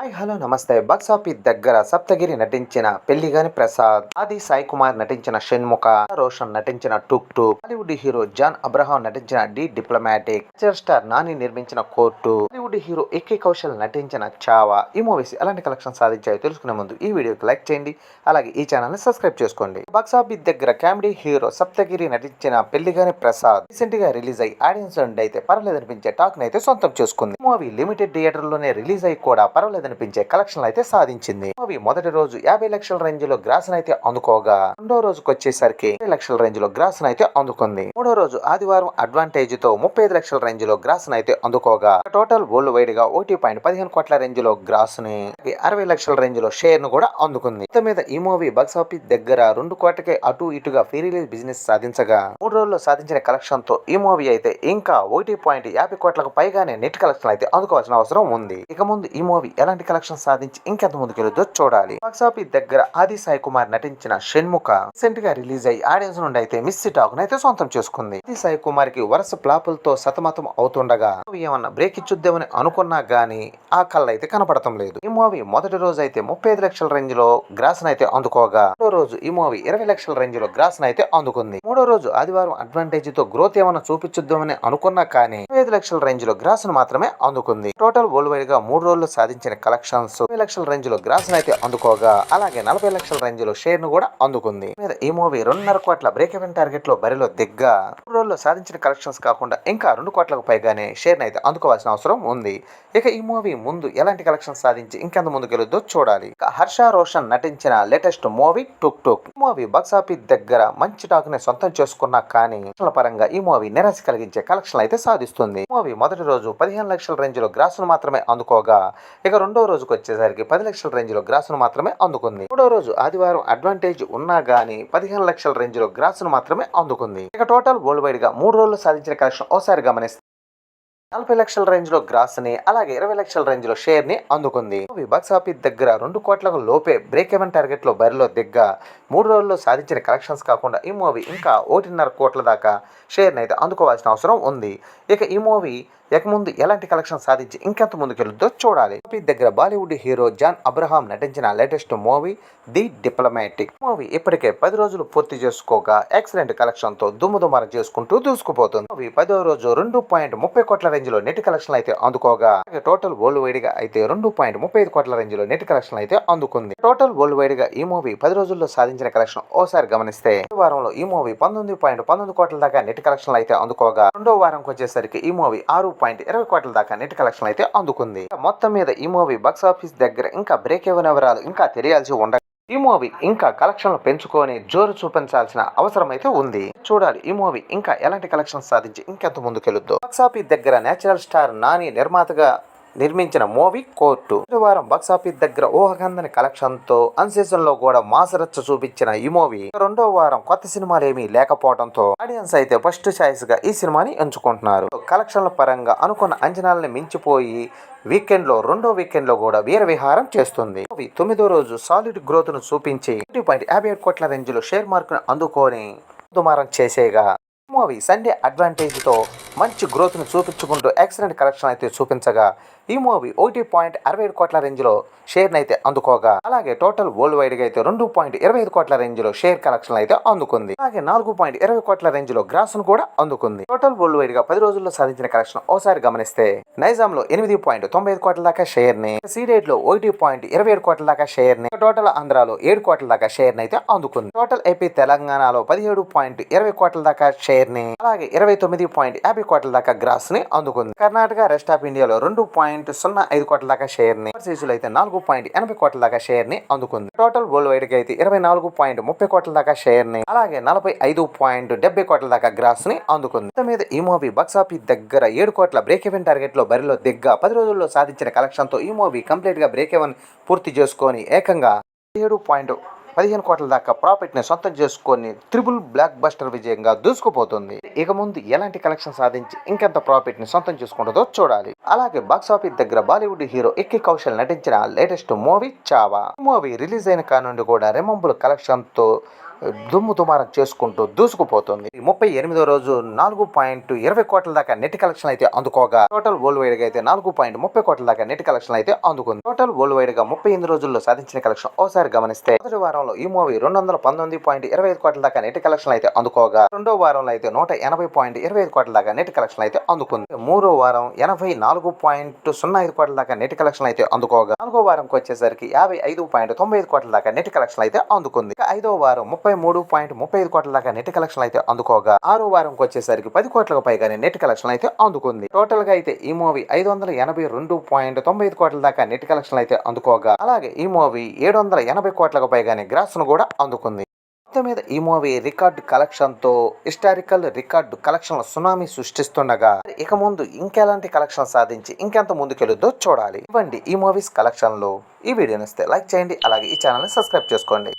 Hi hello నమస్తే. Box office దగ్గర సప్తగిరి నటించిన పెళ్ళిగాని ప్రసాద్ ఆది సాయి కుమార్ నటించిన షణ్ముఖ రోషన్ నటించిన Tuk Tuk Bollywood hero John Abraham నటించిన డి డిప్లొమాటిక్ స్టార్ నాని నిర్మించిన కోర్టు బాలీవుడ్ హీరో ఏకే కౌశల్ నటించిన చావా ఈ మూవీస్ ఎలాంటి కలెక్షన్ సాధించాయో తెలుసుకునే ముందు ఈ వీడియోకి లైక్ చేయండి. అలాగే ఈ ఛానల్ని సబ్స్క్రైబ్ చేసుకోండి. బాక్స్ ఆఫీస్ దగ్గర కామెడీ హీరో సప్తగిరి నటించిన పెళ్ళిగాని ప్రసాద్ రీసెంట్గా రిలీజ్ అయ్యి ఆడియన్స్ నుండి అయితే పర్వాలేదనిపించే టాక్ నైతే సొంతం చేసుకుంది. మూవీ లిమిటెడ్ థియేటర్లోనే రిలీజ్ అయ్యి కూడా పర్వాలేదు కనిపించే కలెక్షన్ అయితే సాధించింది. మూవీ మొదటి రోజు యాభై లక్షల రేంజ్లో గ్రాస్ అయితే అందుకోగా రెండో రోజుకు వచ్చేసరికి ఇరవై లక్షల రేంజ్లో గ్రాస్ అయితే అందుకుంది. మూడో రోజు ఆదివారం అడ్వాంటేజ్తో ముప్పై ఐదు లక్షల రేంజ్లో గ్రాస్ అయితే అందుకోగా టోటల్ వరల్డ్ వైడ్గా ఒకటి పాయింట్ పదిహేను కోట్ల రేంజ్లో గ్రాస్ని అరవై లక్షల రేంజ్లో షేర్ను కూడా అందుకుంది. మొత్తం మీద ఈ మూవీ బాక్స్ ఆఫీస్ దగ్గర రెండు కోట్లకే అటు ఇటుగా ఫ్రీ రిలీజ్ బిజినెస్ సాధించగా మూడు రోజుల్లో సాధించిన కలెక్షన్తో ఈ మూవీ అయితే ఇంకా ఒకటి పాయింట్ యాభై కోట్లకు పైగానే నెట్ కలెక్షన్ అయితే అందుకోవాల్సిన అవసరం ఉంది. ఇక ముందు ఈ మూవీ ఎలాంటి కలెక్షన్ సాధించి ఇంకెంత ముందుకెళ్ళొద్దో చూడాలి. బాక్స్ ఆఫీస్ దగ్గర ఆది సాయి కుమార్ నటించిన షణ్ముఖ రీసెంట్గా రిలీజ్ అయ్యి ఆడియన్స్ నుండి అయితే మిస్ టాక్ అయితే సొంతం చేసుకుంది. ఆది సాయి కుమార్కి వరుస ప్లాపులతో సతమతం అవుతుండగా ఏమన్నా బ్రేక్ ఇచ్చుద్దామని అనుకున్నా గానీ ఆ కళ్ళ అయితే కనపడటం లేదు. ఈ మూవీ మొదటి రోజు అయితే ముప్పై ఐదు లక్షల రేంజ్లో గ్రాస్ అయితే అందుకోగా రెండో రోజు ఈ మూవీ ఇరవై లక్షల రేంజ్లో గ్రాస్ అయితే అందుకుంది. మూడో రోజు ఆదివారం అడ్వాంటేజ్తో గ్రోత్ ఏమైనా చూపించుద్దామని అనుకున్నా కానీ ఐదు లక్షల రేంజ్లో గ్రాస్ను మాత్రమే అందుకుంది. టోటల్ వరల్డ్ వైడ్గా మూడు రోజులు సాధించిన కలెక్షన్స్ ముప్పై లక్షల రేంజ్లో గ్రాస్ అయితే అందుకోగా అలాగే నలభై లక్షల రేంజ్లో షేర్ను కూడా అందుకుంది. మీద ఈ మూవీ రెండున్నర కోట్ల బ్రేక్ ఎవెన్ టార్గెట్లో బరిలో దిగ్గా మూడు రోజుల్లో సాధించిన కలెక్షన్స్ కాకుండా ఇంకా రెండు కోట్లకు పైగానే షేర్ అయితే అందుకోవాల్సిన అవసరం ఉంది. ఇక ఈ మూవీ ముందు ఎలాంటి కలెక్షన్ సాధించి ఇంకెంత ముందుకెళ్ళొద్దో చూడాలి. హర్ష రోషన్ నటించిన latest movie Tuk Tuk. Movie box office దగ్గర మంచి టాక్ని సొంతం చేసుకున్నా కానీ పరంగా ఈ మూవీ నిరాశ కలిగించే కలెక్షన్ అయితే సాధిస్తుంది. అందుకుంది మూవీ మొదటి రోజు పదిహేను లక్షల రేంజ్లో గ్రాస్ను మాత్రమే అందుకోగా ఇక రెండో రోజుకి వచ్చేసరికి పది లక్షల రేంజ్లో గ్రాస్ను మాత్రమే అందుకుంది. మూడో రోజు ఆదివారం అడ్వాంటేజ్ ఉన్నా గానీ పదిహేను లక్షల రేంజ్లో గ్రాస్ను మాత్రమే అందుకుంది. ఇక టోటల్ వరల్డ్ వైడ్గా మూడు రోజులు సాధించిన కలెక్షన్ ఓసారి గమనిస్తే నలభై లక్షల రేంజ్లో గ్రాస్ని అలాగే ఇరవై లక్షల రేంజ్లో షేర్ని అందుకుంది. మూవీ బాక్స్ ఆఫీస్ దగ్గర రెండు కోట్లకు లోపే బ్రేక్ ఎవెన్ టార్గెట్లో బరిలో దిగ్గా మూడు రోజుల్లో సాధించిన కలెక్షన్స్ కాకుండా ఈ మూవీ ఇంకా ఒకటిన్నర కోట్ల దాకా షేర్ని అయితే అందుకోవాల్సిన అవసరం ఉంది. ఇక ఈ మూవీ ఇక ముందు ఎలాంటి కలెక్షన్ సాధించి ఇంకెంత ముందుకెళ్తుందో చూడాలి. దగ్గర బాలీవుడ్ హీరో జాన్ అబ్రహాం నటించిన latest movie the Diplomatic. Movie ఇప్పటికే పది రోజులు పూర్తి చేసుకోగా ఎక్సలెంట్ కలెక్షన్తో దుమ్ము దుమారం చేసుకుంటూ దూసుకుపోతుంది. మూవీ పదో రోజు రెండు పాయింట్ ముప్పై కోట్ల రేంజ్లో నెట్ కలెక్షన్ అయితే అందుకోగా. టోటల్ వరల్డ్ వైడ్గా అయితే రెండు పాయింట్ ముప్పై ఐదు కోట్ల రేంజ్లో నెట్ కలెక్షన్ అయితే అందుకుంది. టోటల్ వరల్డ్ వైడ్గా ఈ మూవీ పది రోజుల్లో సాధించిన కలెక్షన్ ఓసారి గమనిస్తే వారంలో ఈ మూవీ పంతొమ్మిది పాయింట్ పంతొమ్మిది కోట్ల దాకా నెట్ కలెక్షన్ అయితే అందుకోగా. రెండో వారంకి వచ్చేసరికి ఈ మూవీ ఆరు పాయింట్ ఇరవై కోట్ల దాకా నెట్ కలెక్షన్ అయితే అందుకుంది. మొత్తం మీద ఈ మూవీ బాక్స్ ఆఫీస్ దగ్గర ఇంకా బ్రేక్ ఇవ్వని వివరాలు ఇంకా తెలియాల్సి ఉండగా ఈ మూవీ ఇంకా కలెక్షన్లు పెంచుకొని జోరు చూపించాల్సిన అవసరం అయితే ఉంది. చూడాలి ఈ మూవీ ఇంకా ఎలాంటి కలెక్షన్ సాధించి ఇంకెంత ముందుకెళ్ళొద్దు బాక్స్ ఆఫీస్ దగ్గర నేచురల్ స్టార్ నాని నిర్మాతగా నిర్మించిన మూవీ కోర్టు. వారం బాక్సాఫీస్ దగ్గర ఊహకందని కలెక్షన్తో అన్ సీజన్లో కూడా మాసరచ్చ చూపించిన ఈ మూవీ. రెండో వారం కొత్త సినిమాలు ఏమీ లేకపోవడంతో ఆడియన్స్ అయితే ఫస్ట్ చాయిస్గా ఈ సినిమాని ఎంచుకుంటున్నారు. కలెక్షన్ల పరంగా అనుకున్న అంచనాలని మించిపోయి వీకెండ్లో రెండో వీకెండ్లో కూడా వీర విహారం చేస్తుంది. మూవీ తొమ్మిదో రోజు సాలిడ్ గ్రోత్ను చూపించి ఒకటి పాయింట్ యాభై ఏడు కోట్ల రేంజ్లో షేర్ మార్క్ను అందుకొని దుమారం చేసేగా. మూవీ సండే అడ్వాంటేజ్తో మంచి గ్రోత్ను చూపించుకుంటూ ఎక్సలెంట్ కలెక్షన్ అయితే చూపించగా ఈ మూవీ ఒకటి పాయింట్ అరవై ఏడు కోట్ల రేంజ్లో షేర్ అయితే అందుకోగా. అలాగే టోటల్ వరల్డ్ వైడ్గా అయితే రెండు పాయింట్ ఇరవై ఐదు కోట్ల రేంజ్లో షేర్ కలెక్షన్ అయితే అందుకుంది. అలాగే నాలుగు పాయింట్ ఇరవై కోట్ల రేంజ్లో గ్రాస్ను కూడా అందుకుంది. టోటల్ వరల్డ్ వైడ్గా పది రోజుల్లో సాధించిన కలెక్షన్ ఓసారి గమనిస్తే నైజాంలో ఎనిమిది పాయింట్ తొంభై ఐదు కోట్ల దాకా షేర్ని లో ఒకటి పాయింట్ ఇరవై ఏడు కోట్ల దాకా షేర్ని టోటల్ ఆంధ్రాలో ఏడు కోట్ల దాకా షేర్ని అయితే అందుకుంది. టోటల్ ఏపీ తెలంగాణలో పదిహేడు పాయింట్ ఇరవై కోట్ల దాకా షేర్ని అలాగే ఇరవై తొమ్మిది పాయింట్ యాభై కోట్ల దాకా గ్రాస్ని అందుకుంది. కర్ణాటక రెస్ట్ ఆఫ్ ఇండియాలో రెండు పాయింట్ సున్నా ఐదు కోట్ల దాకా షేర్ని అయితే నాలుగు పాయింట్ ఎనభై కోట్ల దాకా షేర్ని అందుకుంది. టోటల్ వరల్డ్ వైడ్గా అయితే ఇరవై నాలుగు పాయింట్ ముప్పై కోట్ల దాకా షేర్ని అలాగే నలభై ఐదు పాయింట్ డెబ్బై కోట్ల దాకా గ్రాస్ని అందుకుంది మీద ఈ మూవీ బాక్స్ ఆఫీస్ దగ్గర ఏడు కోట్ల బ్రేక్ ఈవెన్ టార్గెట్లో బరిలో దిగ్గా పది రోజుల్లో సాధించిన కలెక్షన్తో ఈ మూవీ కంప్లీట్గా బ్రేక్ ఈవెన్ పూర్తి చేసుకొని ఏకంగా ఏడు పాయింట్ పదిహేను కోట్ల దాకా ప్రాఫిట్ని సొంతం చేసుకొని త్రిబుల్ బ్లాక్ బస్టర్ విజయంగా దూసుకుపోతుంది. ఇక ముందు ఎలాంటి కలెక్షన్ సాధించి ఇంకెంత ప్రాఫిట్ని సొంతం చేసుకుంటుందో చూడాలి. అలాగే బాక్స్ ఆఫీస్ దగ్గర బాలీవుడ్ హీరో ఎక్కి కౌశల్ నటించిన latest movie Chhaava. Movie release అయిన కానుండి కూడా రెమంబుల్ కలెక్షన్తో దుమ్ము దుమారం చేసుకుంటూ దూసుకుపోతుంది. ముప్పై ఎనిమిదో రోజు నాలుగు పాయింట్ ఇరవై కోట్ల దాకా నెట్ కలెక్షన్ అయితే అందుకోగా. టోటల్ వరల్డ్ వైడ్గా అయితే నాలుగు పాయింట్ ముప్పై కోట్ల దాకా నెట్ కలెక్షన్ అయితే అందుకుంది. టోటల్ వరల్డ్ వైడ్గా ముప్పై ఎనిమిది రోజుల్లో సాధించిన కలెక్షన్ ఓసారి గమనిస్తే మొదటి వారంలో ఈ మూవీ రెండు వందల పంతొమ్మిది పాయింట్ ఇరవై ఐదు కోట్ల దాకా నెట్ కలెక్షన్ అయితే అందుకోగా. రెండో వారంలో అయితే నూట ఎనభై పాయింట్ ఇరవై ఐదు కోట్ల దాకా నెట్ కలెక్షన్ అయితే అందుకుంది. మూడో వారం ఎనభై నాలుగు పాయింట్ సున్నా ఐదు కోట్ల దాకా నెట్ కలెక్షన్ అయితే అందుకోగా. నాలుగో వారంకి వచ్చేసరికి యాభై ఐదు పాయింట్ తొంభై ఐదు కోట్ల దాకా నెట్ కలెక్షన్ అయితే అందుకుంది. ఐదో వారం ముప్పై ముప్పై మూడు పాయింట్ ముప్పై ఐదు కోట్ల దాకా నెట్ కలెక్షన్ అయితే అందుకోగా ఆరో వారంకి వచ్చేసరికి పది కోట్లకు పైగానే నెట్ కలెక్షన్ అయితే అందుకుంది. టోటల్గా అయితే ఈ మూవీ ఐదు వందల ఎనభై రెండు పాయింట్ తొంభై ఐదు కోట్ల దాకా నెట్ కలెక్షన్ అయితే అందుకోగా అలాగే ఈ మూవీ ఏడు వందల ఎనభై కోట్లకు పైగానే గ్రాస్ను కూడా అందుకుంది. మొత్తం మీద ఈ మూవీ రికార్డు కలెక్షన్తో హిస్టారికల్ రికార్డు కలెక్షన్ల సునామీ సృష్టిస్తుండగా ఇక ముందు ఇంకెలాంటి కలెక్షన్ సాధించి ఇంకెంత ముందుకెళ్ళుద్దో చూడాలి. ఇవ్వండి ఈ మూవీస్ కలెక్షన్లు ఈ వీడియోని ఇస్తే లైక్ చేయండి అలాగే ఈ ఛానల్ని సబ్స్క్రైబ్ చేసుకోండి.